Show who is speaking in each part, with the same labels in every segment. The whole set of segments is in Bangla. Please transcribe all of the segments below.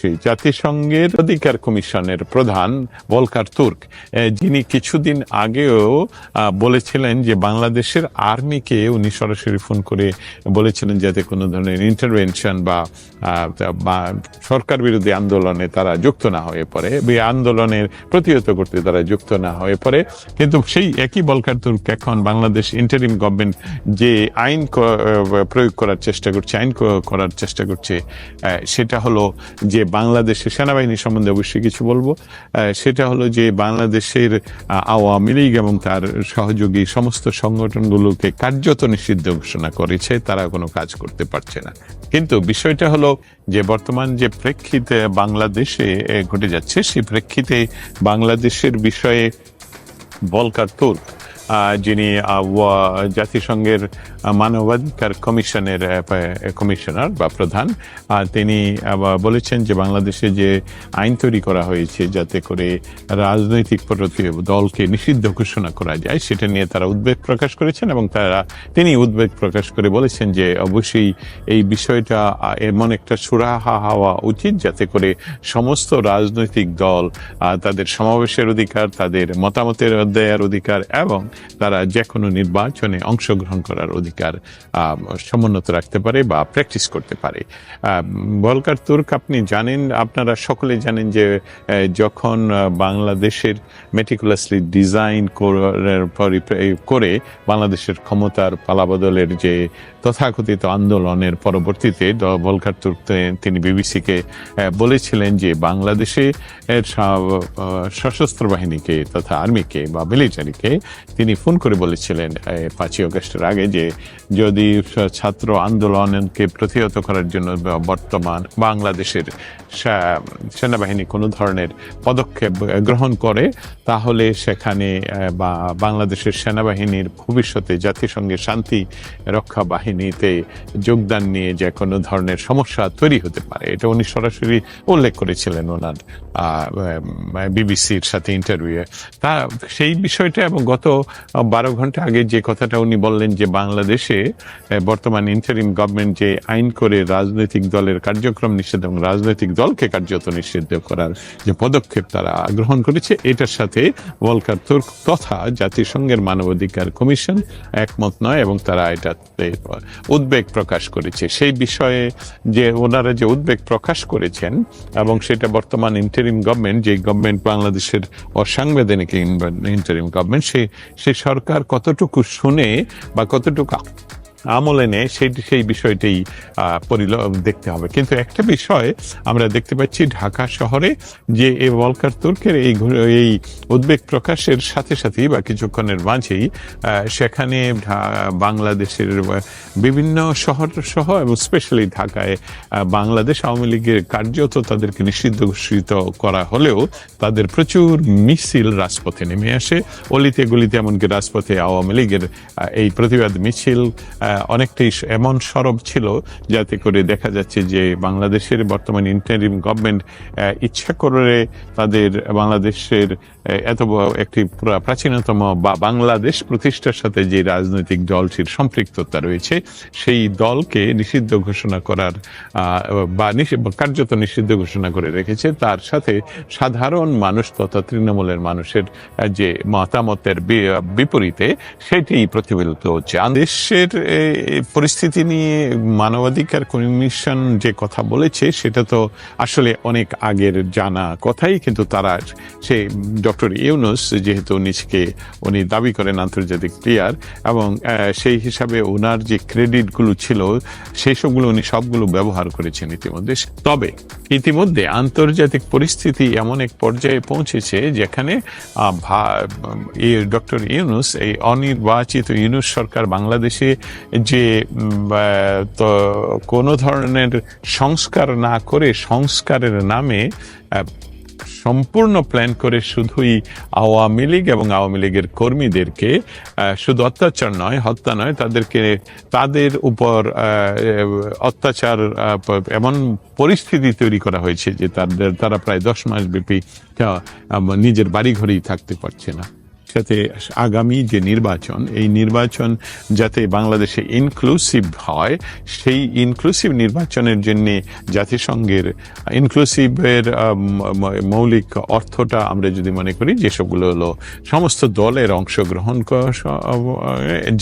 Speaker 1: অবশ্যই জাতিসংঘের অধিকার কমিশনের প্রধান বলকার তুর্ক যিনি কিছুদিন আগেও বলেছিলেন যে বাংলাদেশের আর্মিকে উনি সরাসরি ফোন করে বলেছিলেন যাতে কোনো ধরনের ইন্টারভেনশন বা সরকার বিরোধী আন্দোলনে তারা যুক্ত না হয়ে পড়ে এই আন্দোলনের প্রতিহত করতে তারা যুক্ত না হয়ে পড়ে। কিন্তু সেই একই বলকার তুর্ক এখন বাংলাদেশ ইন্টারিম গভর্নমেন্ট যে আইন প্রয়োগ করার চেষ্টা করছে, আইন করার চেষ্টা করছে সেটা হলো যে বাংলাদেশের সেনাবাহিনী সম্বন্ধে অবশ্যই কিছু বলব। সেটা হলো যে বাংলাদেশের আওয়ামী লীগ এবং তার সহযোগী সমস্ত সংগঠনগুলোকে কার্যত নিষিদ্ধ ঘোষণা করেছে, তারা কোনো কাজ করতে পারছে না। কিন্তু বিষয়টা হলো যে বর্তমান যে প্রেক্ষিতে বাংলাদেশে ঘটে যাচ্ছে, সেই প্রেক্ষিতে বাংলাদেশের বিষয়ে বলকার তুর্ক যিনি জাতিসংঘের মানবাধিকার কমিশনের কমিশনার বা প্রধান তিনি বলেছেন যে বাংলাদেশে যে আইন তৈরি করা হয়েছে যাতে করে রাজনৈতিক দলকে নিষিদ্ধ ঘোষণা করা যায়, সেটা নিয়ে তারা উদ্বেগ প্রকাশ করেছেন এবং তারা, তিনি উদ্বেগ প্রকাশ করে বলেছেন যে অবশ্যই এই বিষয়টা এমন একটা সুরাহা হওয়া উচিত যাতে করে সমস্ত রাজনৈতিক দল তাদের সমাবেশের অধিকার, তাদের মতামতের দেওয়ার অধিকার এবং তারা যে কোনো নির্বাচনে অংশগ্রহণ করার অধিকার সমুন্নত রাখতে পারে বা প্র্যাকটিস করতে পারে। বলকার তুর্ক, আপনি জানেন, আপনারা সকলে জানেন যে যখন বাংলাদেশের মেটিকুলাসলি ডিজাইন করে বাংলাদেশের ক্ষমতার পালাবদলের যে তথাকথিত আন্দোলনের পরবর্তীতে ভলকার তিনি বিবিসিকে বলেছিলেন যে বাংলাদেশে সশস্ত্র বাহিনীকে তথা আর্মিকে বা মিলিটারিকে তিনি ফোন করে বলেছিলেন পাঁচই অগস্টের আগে যে যদি ছাত্র আন্দোলনকে প্রতিহত করার জন্য বর্তমান বাংলাদেশের সেনাবাহিনী কোনো ধরনের পদক্ষেপ গ্রহণ করে, তাহলে সেখানে বা বাংলাদেশের সেনাবাহিনীর ভবিষ্যতে জাতিসংঘের শান্তি রক্ষা বাহিনীতে যোগদান নিয়ে যে কোনো ধরনের সমস্যা তৈরি হতে পারে, এটা উনি সরাসরি উল্লেখ করেছিলেন ওনার বিবিসির সাথে ইন্টারভিউয়ে তা সেই বিষয়টা এবং গত বারো ঘণ্টা আগে যে কথাটা উনি বললেন যে বাংলাদেশে বর্তমান ইন্টারিম গভর্নমেন্ট যে আইন করে রাজনৈতিক দলের কার্যক্রম নিষেধ এবং রাজনৈতিক দলকে কার্যত নিষিদ্ধ করার যে পদক্ষেপ তারা গ্রহণ করেছে, এটার সাথে ওয়ালকার তুর্ক তথা জাতিসংঘের মানবাধিকার কমিশন একমত নয় এবং তারা এটাতে উদ্বেগ প্রকাশ করেছে। সেই বিষয়ে যে ওনারা যে উদ্বেগ প্রকাশ করেছেন এবং সেটা বর্তমান ইন্টারিম গভর্নমেন্ট যে গভর্নমেন্ট বাংলাদেশের অসাংবিধানিক ইন্টারিম গভর্নমেন্ট সে সে সরকার কতটুকু শুনে বা কতটুকু আমলে নেয়, সেই সেই বিষয়টাই পরিল, দেখতে হবে। কিন্তু একটা বিষয় আমরা দেখতে পাচ্ছি ঢাকা শহরে যে এই ওয়ালকার তুর্কের এই এই উদ্বেগ প্রকাশের সাথে সাথেই বা কিছুক্ষণের মাঝেই সেখানে বাংলাদেশের বিভিন্ন শহর সহ এবং স্পেশালি ঢাকায় বাংলাদেশ আওয়ামী লীগের কার্যত তাদেরকে নিষিদ্ধ ঘোষিত করা হলেও তাদের প্রচুর মিছিল রাজপথে নেমে আসে। অলিতে গলিতে এমনকি রাজপথে আওয়ামী লীগের এই প্রতিবাদ মিছিল অনেকটাই এমন সরব ছিল, যাতে করে দেখা যাচ্ছে যে বাংলাদেশের বর্তমান ইন্টারিম গভর্নমেন্ট ইচ্ছা করে তাদের বাংলাদেশের এত একটি প্রা- প্রাচীনতম বা বাংলাদেশ প্রতিষ্ঠার সাথে যে রাজনৈতিক দলটির সম্পৃক্ততা রয়েছে, সেই দলকে নিষিদ্ধ ঘোষণা করার বা কার্যত নিষিদ্ধ ঘোষণা করে রেখেছে। তার সাথে সাধারণ মানুষ তথা তৃণমূলের মানুষের যে মতামতের বিপরীতে সেটি প্রতিফলিত হচ্ছে। দেশের পরিস্থিতি নিয়ে মানবাধিকার কমিশন যে কথা বলেছে, সেটা তো আসলে অনেক আগের জানা কথাই, কিন্তু তারা সে ডক্টর ইউনুস যেহেতু নিজেকে উনি দাবি করেন আন্তর্জাতিক প্লেয়ার এবং সেই হিসাবে ওনার যে ক্রেডিটগুলো ছিল সেই সবগুলো উনি সবগুলো ব্যবহার করেছেন ইতিমধ্যে। তবে ইতিমধ্যে আন্তর্জাতিক পরিস্থিতি এমন এক পর্যায়ে পৌঁছেছে যেখানে ডক্টর ইউনুস, এই অনির্বাচিত ইউনুস সরকার বাংলাদেশে যে তো কোনো ধরনের সংস্কার না করে সংস্কারের নামে সম্পূর্ণ প্ল্যান করে শুধুই আওয়ামী লীগ এবং আওয়ামী লীগের কর্মীদেরকে শুধু অত্যাচার নয়, হত্যা নয়, তাদেরকে তাদের উপর অত্যাচার এমন পরিস্থিতি তৈরি করা হয়েছে যে তাদের, তারা প্রায় দশ মাস ব্যাপী নিজের বাড়িঘরেই থাকতে পারছে না। সাথে আগামী যে নির্বাচন, এই নির্বাচন যাতে বাংলাদেশে ইনক্লুসিভ হয়, সেই ইনক্লুসিভ নির্বাচনের জন্য জাতিসংঘের ইনক্লুসিভের মৌলিক অর্থটা আমরা যদি মনে করি, যেসবগুলো হলো সমস্ত দলের অংশগ্রহণ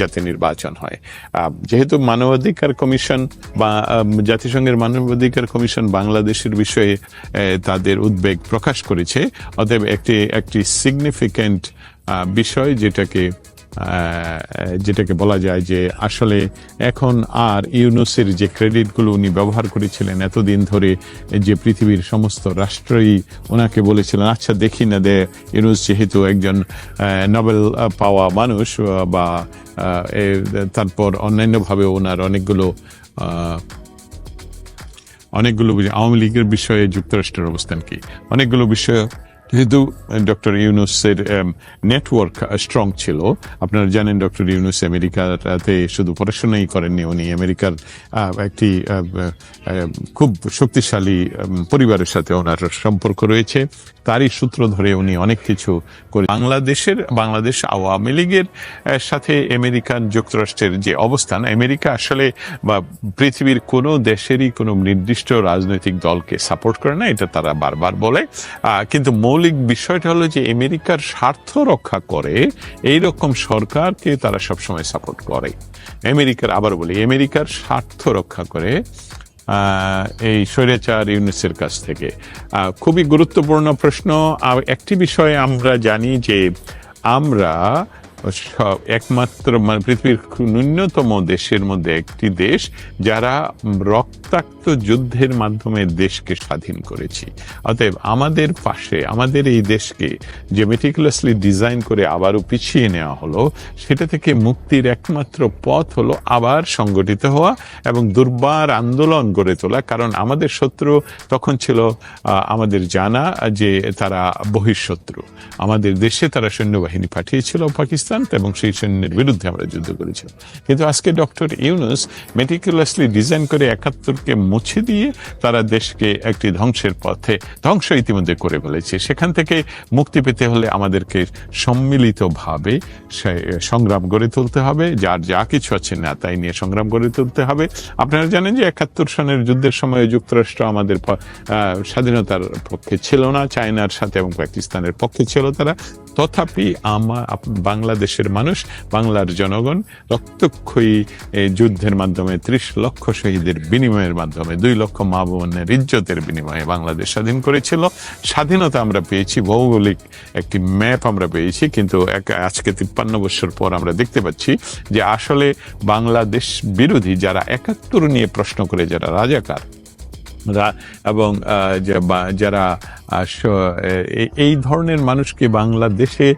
Speaker 1: যাতে নির্বাচন হয়। যেহেতু মানবাধিকার কমিশন বা জাতিসংঘের মানবাধিকার কমিশন বাংলাদেশের বিষয়ে তাদের উদ্বেগ প্রকাশ করেছে, অতএব একটি একটি সিগনিফিক্যান্ট বিষয় যেটাকে যেটাকে বলা যায় যে আসলে এখন আর ইউনুসের যে ক্রেডিটগুলো উনি ব্যবহার করেছিলেন এতদিন ধরে, যে পৃথিবীর সমস্ত রাষ্ট্রই ওনাকে বলেছিলেন আচ্ছা দেখি না দে, ইউনুস যেহেতু একজন নোবেল পাওয়া মানুষ বা তারপর অন্যান্যভাবে ওনার অনেকগুলো অনেকগুলো আওয়ামী লীগের বিষয়ে যুক্তরাষ্ট্রের অবস্থান কি? অনেকগুলো বিষয় যেহেতু ডক্টর ইউনুসের নেটওয়ার্ক স্ট্রং ছিল আপনারা জানেন ডক্টর ইউনুস আমেরিকাতে শুধু পড়াশোনাই করেননি উনি আমেরিকার একটি খুব শক্তিশালী পরিবারের সাথে ওনার সম্পর্ক রয়েছে তারই সূত্র ধরে উনি অনেক কিছু করে বাংলাদেশের বাংলাদেশ আওয়ামী লীগের সাথে আমেরিকান যুক্তরাষ্ট্রের যে অবস্থান আমেরিকা আসলে বা পৃথিবীর কোনো দেশেরই কোনো নির্দিষ্ট রাজনৈতিক দলকে সাপোর্ট করে না এটা তারা বারবার বলে কিন্তু মৌলিক বিষয়টা হলো যে আমেরিকার স্বার্থ রক্ষা করে এই রকম সরকারকে তারা সবসময় সাপোর্ট করে। আমেরিকার আবার বলি, আমেরিকার স্বার্থ রক্ষা করে এই স্বৈরাচার ইউনিসের কাছ থেকে। খুবই গুরুত্বপূর্ণ প্রশ্ন। একটি বিষয়ে আমরা জানি যে আমরা সব একমাত্র মানে পৃথিবীর ন্যূনতম দেশের মধ্যে একটি দেশ যারা রক্তাক্ত যুদ্ধের মাধ্যমে দেশকে স্বাধীন করেছি। অতএব আমাদের পাশে, আমাদের এই দেশকে যে মেটিকুলাসলি ডিজাইন করে আবারও পিছিয়ে নেওয়া হলো, সেটা থেকে মুক্তির একমাত্র পথ হলো আবার সংগঠিত হওয়া এবং দুর্বার আন্দোলন গড়ে তোলা। কারণ আমাদের শত্রু তখন ছিল আমাদের জানা যে তারা বহিঃশত্রু। আমাদের দেশে তারা সৈন্যবাহিনী পাঠিয়েছিল পাকিস্তান এবং সেই সৈন্যের বিরুদ্ধে আমরা যুদ্ধ করেছিলাম কিন্তু আজকে ডক্টর ইউনুস মেটিকুলাসলি ডিজাইন করে একাত্তরকে মুছে দিয়ে তারা দেশকে একটি ধ্বংসের পথে, ধ্বংস ইতিমধ্যে করে ফেলেছে। সেখান থেকে মুক্তি পেতে হলে আমাদেরকে সম্মিলিতভাবে সংগ্রাম গড়ে তুলতে হবে। যার যা কিছু আছে না তাই নিয়ে সংগ্রাম গড়ে তুলতে হবে। আপনারা জানেন যে একাত্তর সনের যুদ্ধের সময় যুক্তরাষ্ট্র আমাদের স্বাধীনতার পক্ষে ছিল না, চায়নার সাথে এবং পাকিস্তানের পক্ষে ছিল তারা। তথাপি আমার বাংলাদেশের মানুষ, বাংলার জনগণ রক্তক্ষয়ী যুদ্ধের মাধ্যমে ত্রিশ লক্ষ শহীদের বিনিময়ের মাধ্যমে, দুই লক্ষ মা বোনের ইজ্জতের বিনিময়ে বাংলাদেশ স্বাধীন করেছিল। স্বাধীনতা আমরা পেয়েছি, ভৌগোলিক একটি ম্যাপ আমরা পেয়েছি, কিন্তু এক- আজকে তিপ্পান্ন বছর পর আমরা দেখতে পাচ্ছি যে আসলে বাংলাদেশ বিরোধী যারা একাত্তর নিয়ে প্রশ্ন করে, যারা রাজাকার এবং যারা এই ধরনের মানুষকে বাংলাদেশে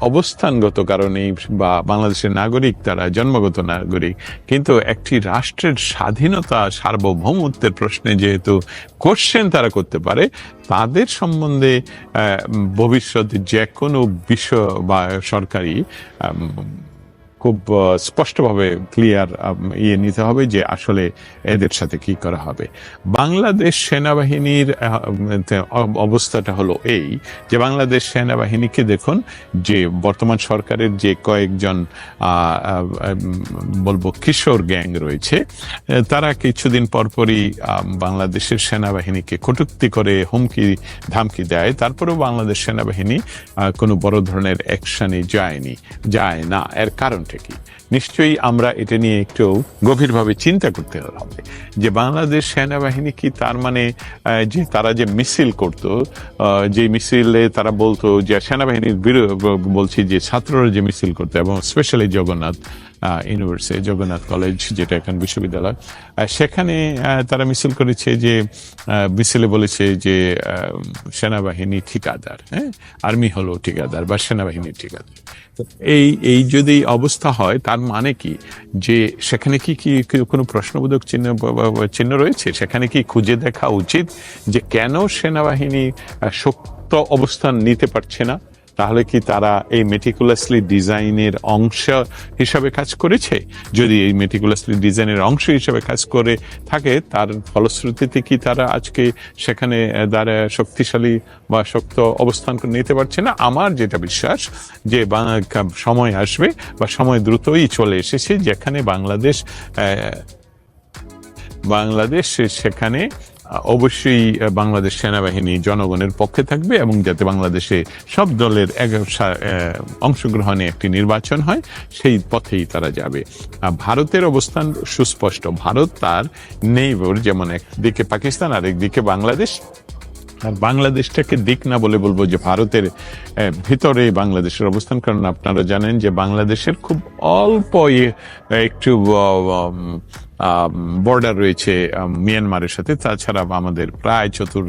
Speaker 1: অবস্থানগত কারণে বা বাংলাদেশের নাগরিক তারা জন্মগত নাগরিক? কিন্তু একটি রাষ্ট্রের স্বাধীনতা সার্বভৌমত্বের প্রশ্নে যেহেতু কোশ্চেন তারা করতে পারে, তাদের সম্বন্ধে ভবিষ্যতে যে কোনো বিষয় বা সরকারি খুব স্পষ্টভাবে ক্লিয়ার ইয়ে নিতে হবে যে আসলে এদের সাথে কি করা হবে। বাংলাদেশ সেনাবাহিনীর অবস্থাটা হলো এই যে বাংলাদেশ সেনাবাহিনীকে দেখুন যে বর্তমান সরকারের যে কয়েকজন বলব কিশোর গ্যাং রয়েছে তারা কিছুদিন পরপরই বাংলাদেশের সেনাবাহিনীকে কটুক্তি করে হুমকি, ধামকি দেয়। তারপরেও বাংলাদেশ সেনাবাহিনী কোনো বড় ধরনের অ্যাকশনে যায়নি, যায় না। এর কারণটা কি? নিশ্চয়ই আমরা এটা নিয়ে একটু গভীরভাবে চিন্তা করতে হবে যে বাংলাদেশ সেনাবাহিনী কি তার মানে যে তারা যে মিছিল করত যে মিছিলে তারা বলতো যে সেনাবাহিনীর বলছি যে ছাত্ররা যে মিছিল করতো এবং specially Jagannath university Jagannath college যেটা এখন বিশ্ববিদ্যালয় সেখানে তারা মিছিল করেছে যে মিছিলে বলেছে যে সেনাবাহিনী ঠিকাদার হ্যাঁ? আর্মি হলো ঠিকাদার বা সেনাবাহিনী ঠিকাদার। এই এই যদি অবস্থা হয়, তার মানে কি? যে সেখানে কি কি কোনো প্রশ্নবোধক চিহ্ন চিহ্ন রয়েছে? সেখানে কি খুঁজে দেখা উচিত যে কেন সেনাবাহিনী শক্ত অবস্থান নিতে পারছে না? তাহলে কি তারা এই মেটিকুলাসলি ডিজাইনের অংশ হিসাবে কাজ করেছে? যদি এই মেটিকুলাসলি ডিজাইনের অংশ হিসাবে কাজ করে থাকে, তার ফলশ্রুতিতে কি তারা আজকে সেখানে দ্বারা শক্তিশালী বা শক্ত অবস্থান নিতে পারছে না? আমার যেটা বিশ্বাস, যে সময় আসবে বা সময় দ্রুতই চলে এসেছে যেখানে বাংলাদেশ বাংলাদেশ সেখানে অবশ্যই বাংলাদেশ সেনাবাহিনী জনগণের পক্ষে থাকবে এবং যাতে বাংলাদেশে সব দলের অংশগ্রহণে একটি নির্বাচন হয়, সেই পথেই তারা যাবে। ভারতের অবস্থান সুস্পষ্ট। ভারত তার নেইবর, যেমন একদিকে পাকিস্তান আর একদিকে বাংলাদেশ। আর বাংলাদেশটাকে দিক না বলে বলব যে ভারতের ভিতরে বাংলাদেশের অবস্থান, কারণ আপনারা জানেন যে বাংলাদেশের খুব অল্প একটু বর্ডার রয়েছে মিয়ানমারের সাথে। তাছাড়া আমাদের প্রায় চতুর,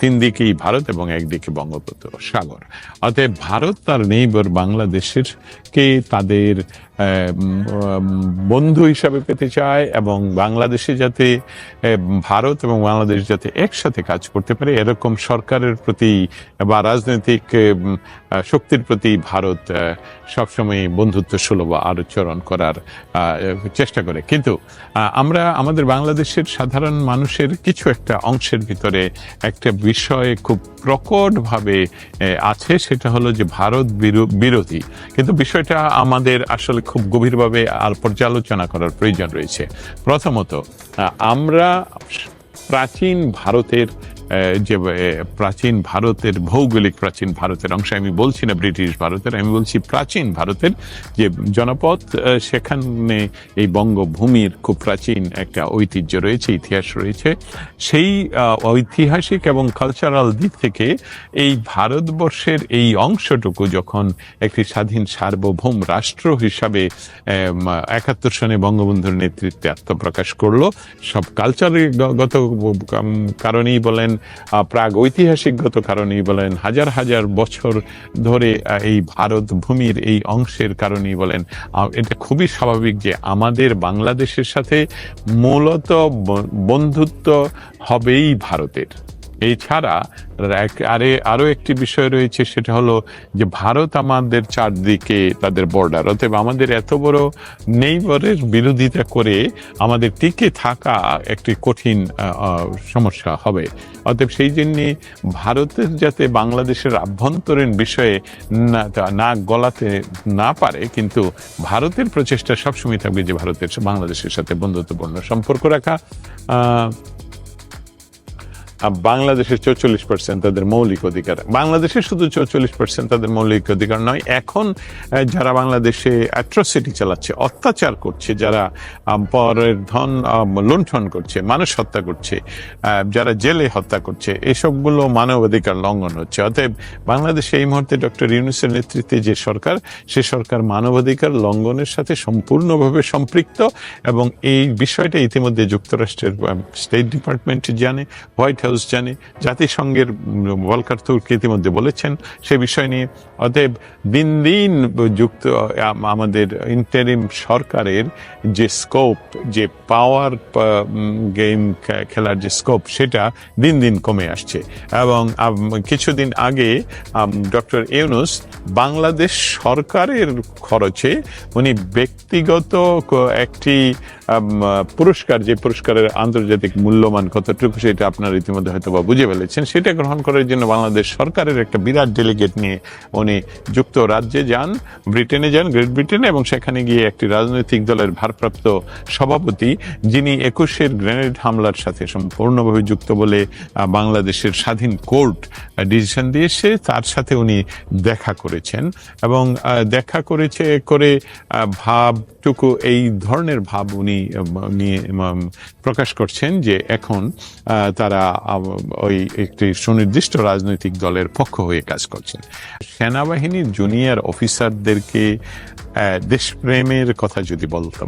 Speaker 1: তিন দিকেই ভারত এবং একদিকে বঙ্গোপসাগর। সাগর অতএব ভারত তার নেইবর বাংলাদেশের কে তাদের বন্ধু হিসাবে পেতে চায় এবং বাংলাদেশে যাতে ভারত এবং বাংলাদেশ যাতে একসাথে কাজ করতে পারে, এরকম সরকারের প্রতি বা রাজনৈতিক শক্তির প্রতি ভারত সবসময় বন্ধুত্ব সুলভ আচরণ করার চেষ্টা করে। কিন্তু আমরা আমাদের বাংলাদেশের সাধারণ মানুষের কিছু একটা অংশের ভিতরে একটা বিষয়ে খুব প্রকটভাবে আছে, সেটা হলো যে ভারত বিরো- বিরোধী। কিন্তু বিষয়টা আমাদের আসলে খুব গভীরভাবে আর পর্যালোচনা করার প্রয়োজন রয়েছে। প্রথমত আমরা প্রাচীন ভারতের যে প্রাচীন ভারতের, ভৌগোলিক প্রাচীন ভারতের অংশ আমি বলছি না ব্রিটিশ ভারতের, আমি বলছি প্রাচীন ভারতের যে জনপদ সেখানে এই বঙ্গভূমির খুব প্রাচীন একটা ঐতিহ্য রয়েছে, ইতিহাস রয়েছে। সেই ঐতিহাসিক এবং কালচারাল দিক থেকে এই ভারতবর্ষের এই অংশটুকু যখন একটি স্বাধীন সার্বভৌম রাষ্ট্র হিসাবে একাত্তর সনে বঙ্গবন্ধুর নেতৃত্বে আত্মপ্রকাশ করল, সব কালচারগত কারণেই বলেন প্রাগ ঐতিহাসিকগত কারণেই বলেন, হাজার হাজার বছর ধরে এই ভারত ভূমির এই অংশের কারণেই বলেন এটা খুবই স্বাভাবিক যে আমাদের বাংলাদেশের সাথে মূলত বন্ধুত্ব হবেই ভারতের। এছাড়া এক- আরে আরও একটি বিষয় রয়েছে, সেটা হলো যে ভারত আমাদের চারদিকে তাদের বর্ডার অতএব আমাদের এত বড় নেইবরের বিরোধিতা করে আমাদের টিকে থাকা একটি কঠিন সমস্যা হবে। অতএব সেই জন্য ভারতের যাতে বাংলাদেশের আভ্যন্তরীণ বিষয়ে না নাক গলাতে না পারে, কিন্তু ভারতের প্রচেষ্টা সবসময় থাকবে যে ভারতের বাংলাদেশের সাথে বন্ধুত্বপূর্ণ সম্পর্ক রাখা। বাংলাদেশের চৌচল্লিশ পার্সেন্ট তাদের মৌলিক অধিকার। বাংলাদেশের শুধু চৌচল্লিশ পার্সেন্ট তাদের মৌলিক অধিকার নয়, এখন যারা বাংলাদেশে অ্যাট্রসিটি চালাচ্ছে, অত্যাচার করছে, যারা পরের ধন লুণ্ঠন করছে, মানুষ হত্যা করছে যারা জেলে হত্যা করছে, এসবগুলো মানবাধিকার লঙ্ঘন হচ্ছে। অতএব বাংলাদেশে এই মুহূর্তে ডক্টর ইউনুসের নেতৃত্বে যে সরকার, সে সরকার মানবাধিকার লঙ্ঘনের সাথে সম্পূর্ণভাবে সম্পৃক্ত এবং এই বিষয়টা ইতিমধ্যে যুক্তরাষ্ট্রের স্টেট ডিপার্টমেন্ট জানে, হোয়াইট হাউস জানে জাতিসংঘের ওয়ালকার তুর্ক ইতিমধ্যে বলেছেন সে বিষয় নিয়ে। অতএব দিন দিন যুক্ত আমাদের ইন্টারিম সরকারের যে স্কোপ যে পাওয়ার গেম খেলার যে স্কোপ সেটা দিন দিন কমে আসছে। এবং কিছুদিন আগে ডক্টর ইউনুস বাংলাদেশ সরকারের খরচে উনি ব্যক্তিগত একটি পুরস্কার, যে পুরস্কারের আন্তর্জাতিক মূল্যমান কতটুকু সেটা আপনারা ইতিমধ্যে হয়তো বা বুঝে ফেলেছেন, সেটা গ্রহণ করার জন্য বাংলাদেশ সরকারের একটা বিরাট ডেলিগেট নিয়ে উনি যুক্তরাজ্যে যান, ব্রিটেনে যান, গ্রেট ব্রিটেনে, এবং সেখানে গিয়ে একটি রাজনৈতিক দলের ভারপ্রাপ্ত সভাপতি, যিনি একুশের গ্রেনেড হামলার সাথে সম্পূর্ণভাবে যুক্ত বলে বাংলাদেশের স্বাধীন কোর্ট ডিসিশন দিয়েছে। তার সাথে উনি দেখা করেছেন এবং দেখা করেছে, করে ভাবটুকু, এই ধরনের ভাব উনি প্রকাশ করছেন যে এখন তারা ওই একটি সুনির্দিষ্ট রাজনৈতিক দলের পক্ষ হয়ে কাজ করছেন। সেনাবাহিনীর জুনিয়র অফিসারদেরকে দেশপ্রেমের কথা যদি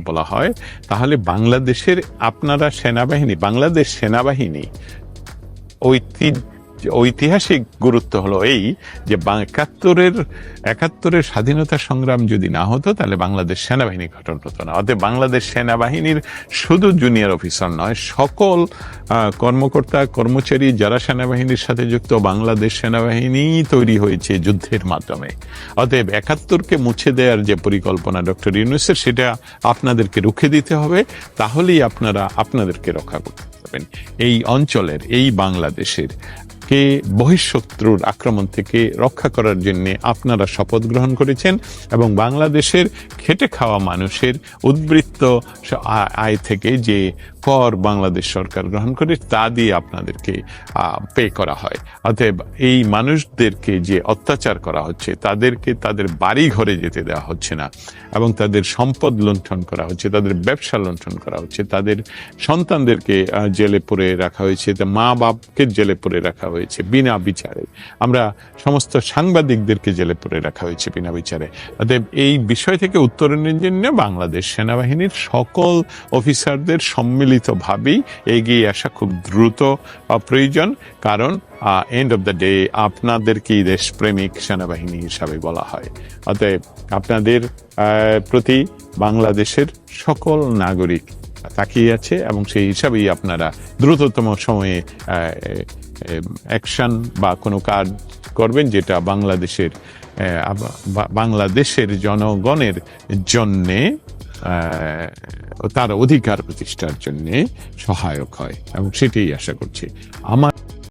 Speaker 1: বলা হয়, তাহলে বাংলাদেশের আপনারা সেনাবাহিনী, বাংলাদেশ সেনাবাহিনী ঐতিহ্য ঐতিহাসিক গুরুত্ব হলো এই যে একাত্তরের একাত্তরের স্বাধীনতা সংগ্রাম যদি না হতো, তাহলে বাংলাদেশ সেনাবাহিনী গঠন হতো না। অতএব বাংলাদেশ সেনাবাহিনীর শুধু জুনিয়র অফিসার নয়, সকল কর্মকর্তা, কর্মচারী যারা সেনাবাহিনীর সাথে যুক্ত, বাংলাদেশ সেনাবাহিনী তৈরি হয়েছে যুদ্ধের মাধ্যমে। অতএব একাত্তরকে মুছে দেওয়ার যে পরিকল্পনা ডক্টর ইউনুসের, সেটা আপনাদেরকে রুখে দিতে হবে, তাহলেই আপনারা, আপনাদেরকে রক্ষা করতে এই অঞ্চলের, এই বাংলাদেশের কে বহিঃশত্রুর আক্রমণ থেকে রক্ষা করার জন্য আপনারা শপথ গ্রহণ করেছেন এবং বাংলাদেশের খেটে খাওয়া মানুষের উদ্বৃত্ত আয় থেকে যে কর বাংলাদেশ সরকার গ্রহণ করে, তা দিয়ে আপনাদেরকে পে করা হয়। অতএব এই মানুষদেরকে যে অত্যাচার করা হচ্ছে, তাদেরকে তাদের বাড়ি ঘরে যেতে দেওয়া হচ্ছে না এবং তাদের সম্পদ লুণ্ঠন করা হচ্ছে, তাদের ব্যবসা লুণ্ঠন করা হচ্ছে, তাদের সন্তানদেরকে জেলে পুরে রাখা হয়েছে মা বাপকে জেলে পুরে রাখা হয়েছে বিনা বিচারে। আমরা সমস্ত সাংবাদিকদেরকে জেলে পুরে রাখা হয়েছে বিনা বিচারে। অতএব এই বিষয় থেকে উত্তরণের জন্য বাংলাদেশ সেনাবাহিনীর সকল অফিসারদের সম্মিলিতভাবেই এগিয়ে আসা খুব দ্রুত প্রয়োজন কারণ এন্ড অফ দ্য ডে আপনাদেরকেই দেশপ্রেমিক সেনাবাহিনী হিসাবে বলা হয়। অতএব আপনাদের প্রতি বাংলাদেশের সকল নাগরিক তাকিয়ে আছে এবং সেই হিসাবেই আপনারা দ্রুততম সময়ে অ্যাকশন বা কোনো কাজ করবেন যেটা বাংলাদেশের বাংলাদেশের জনগণের জন্যে তার অধিকার প্রতিষ্ঠার জন্যে সহায়ক হয় এবং সেটাই আশা করছি। আমার